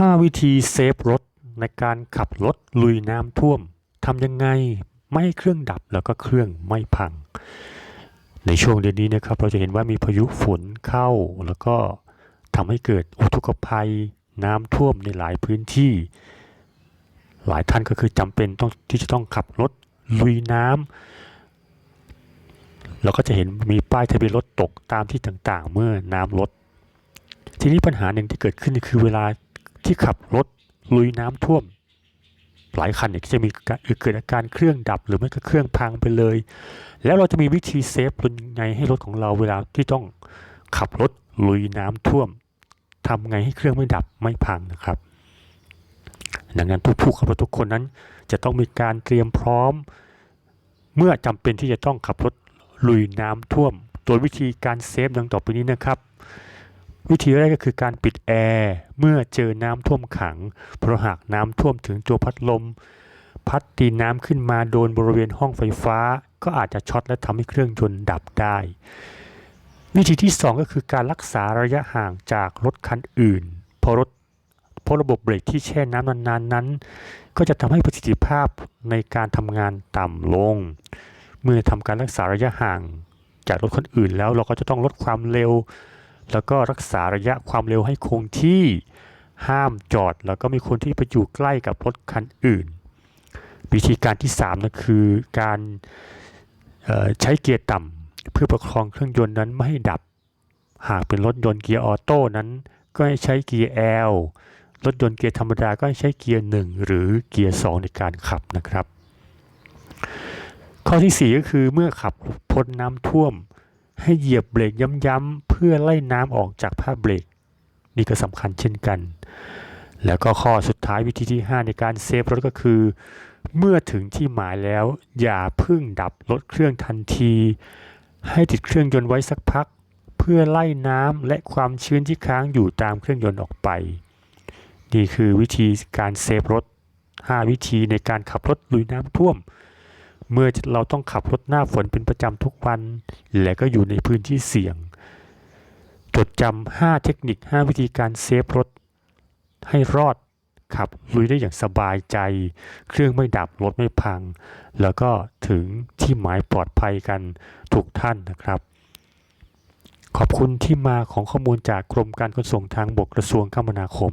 5 วิธีเซฟรถในการขับรถลุยน้ำท่วมทำยังไงไม่ให้เครื่องดับแล้วก็เครื่องไม่พัง ในช่วงเดือนนี้นะครับเราจะเห็นว่ามีพายุฝนเข้า แล้วก็ทำให้เกิดอุทกภัยน้ำท่วมในหลายพื้นที่ หลายท่านก็คือจำเป็นต้องที่จะต้องขับรถลุยน้ำเราก็จะเห็นมีป้ายทะเบียนรถตกตามที่ต่างๆ เมื่อน้ำลดทีนี้ปัญหาหนึ่งที่เกิดขึ้นคือเวลา ที่ขับรถลุยน้ำท่วม หลายคันเนี่ยจะมีการเกิดอาการเครื่องดับหรือไม่ก็เครื่องพังไปเลย แล้วเราจะมีวิธีเซฟรถยังไงให้รถของเราเวลาที่ต้องขับรถลุยน้ำท่วมทำไงให้เครื่องไม่ดับไม่พังนะครับ ดังนั้นผู้ผู้ขับรถทุกคนนั้น จะต้องมีการเตรียมพร้อม เมื่อจำเป็นที่จะต้องขับรถลุยน้ำท่วม โดยวิธีการเซฟดังต่อไปนี้นะครับ วิธีแรกก็คือการปิดแอร์เมื่อเจอน้ำท่วมขัง เพราะหากน้ำท่วมถึงตัวพัดลม พัดตีน้ำขึ้นมาโดนบริเวณห้องไฟฟ้า ก็อาจจะช็อตและทำให้เครื่องยนต์ดับได้ วิธีที่ 2 ก็คือการรักษาระยะห่างจากรถคันอื่นเพราะรถเพราะระบบเบรกที่แช่น้ำนานๆนั้น ก็จะทำให้ประสิทธิภาพในการทำงานต่ำลง เมื่อทำการรักษาระยะห่างจากรถคนอื่นแล้วเราก็จะต้องลดความเร็ว แล้วก็รักษาระยะความเร็วให้คงที่ห้ามจอด แล้วก็มีคนที่ไปอยู่ใกล้กับรถคันอื่น วิธีการที่3นะคือการใช้เกียร์ต่ำเพื่อประคองเครื่องยนต์นั้นไม่ให้ดับ หากเป็นรถยนต์เกียร์ออโต้นั้น ก็ให้ใช้เกียร์ L รถยนต์เกียร์ธรรมดาก็ให้ใช้เกียร์ 1 หรือเกียร์ 2 ในการขับนะครับ ข้อที่ 4 ก็คือเมื่อขับพ้นน้ำท่วม ให้เหยียบเบรกย้ำๆเพื่อไล่น้ำออกจากผ้าเบรก นี่ก็สำคัญเช่นกัน แล้วก็ข้อสุดท้ายวิธีที่ 5 ในการเซฟรถก็คือ เมื่อถึงที่หมายแล้ว อย่าพึ่งดับรถเครื่องทันที ให้ติดเครื่องยนต์ไว้สักพัก เพื่อไล่น้ำและความชื้นที่ค้างอยู่ตามเครื่องยนต์ออกไป นี่คือวิธีการเซฟรถ 5 วิธีในการขับรถลุยน้ำท่วม เมื่อเราต้องขับรถหน้าฝนเป็นประจำทุกวัน และก็อยู่ในพื้นที่เสี่ยง จดจำ5เทคนิค 5 วิธีการเซฟรถ ให้รอดขับลุยได้อย่างสบายใจ เครื่องไม่ดับรถไม่พัง แล้วก็ถึงที่หมายปลอดภัยกันทุกท่านนะครับ ขอบคุณที่มาของข้อมูลจากกรมการขนส่งทางบกกระทรวงคมนาคม